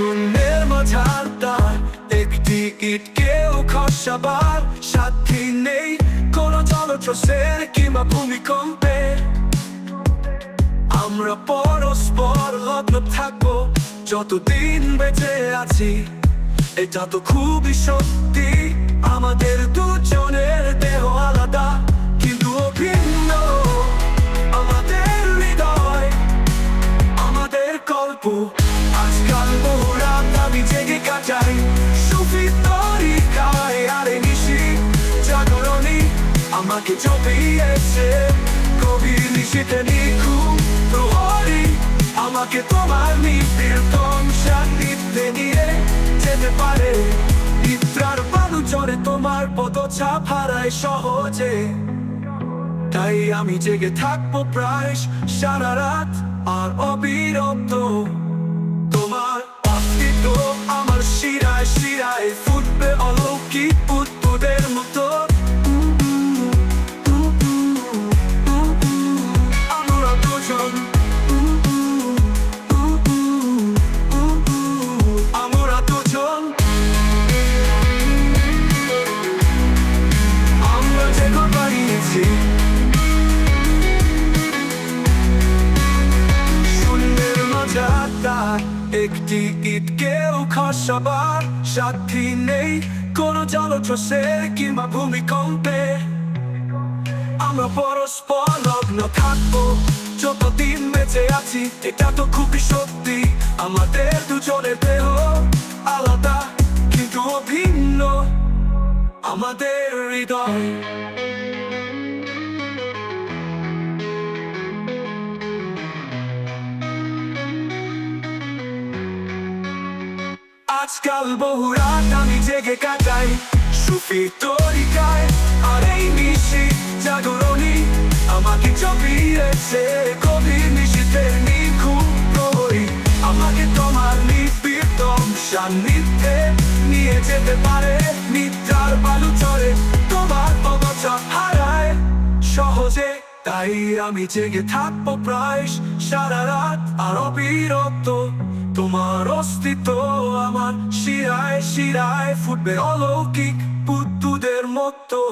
শূন্যের মাথার তার একটি ইট কেউ খসাবার সাক্ষী নেই। কোন জলপ্রসের কিংবা ভূমিকম্পে। আমরা পরস্পর লগ্ন থাকব, যতদিন বেঁচে আছি। এটা তো খুবই সত্যি, আমাদের দুজনের দেহ চপিয়েছে গভীর নিশিতে নিখুম প্রহরী। আমাকে তোমার নির্দম সান্নিধ্যে নিয়ে যেতে পারে। নিদ্রার চড়ে তোমার পদচাপ হারায় সহজে। তাই আমি জেগে থাকব প্রায় সারা রাত আর অবিরত। একটি ইট কেউ খসাবার সাথী নেই। কোন জলচ্রসের কিংবা ভূমিকম্পে। আমরা পরস্পর লগ্ন থাকব, যতদিন বেঁচে আছি, এটা তো খুবই সত্যি। আমাদের দুজনের দেহ আলাদা, কিন্তু অভিন্ন। আমাদের হৃদয় আজকাল বহু রাত আমি জেগে কাটাই। সুফি তরিকায়, আর এই মিশি জাগরণী, আমাকে চপিয়েছে গভীর নিশীতে নিখুম প্রহরী। আমাকে তোমার নির্দম সান্নিধ্যে নিয়ে যেতে পারে, নিদ্রার বালু তোমার পদচা হারায়। সহজে তাই আমি জেগে থাকব প্রায় সারা রাত আর অবিরত তোমার অস্তিত্ব। আমার শিরায় শিরায় ফুটবে অলৌকিক পুতুদের মতো।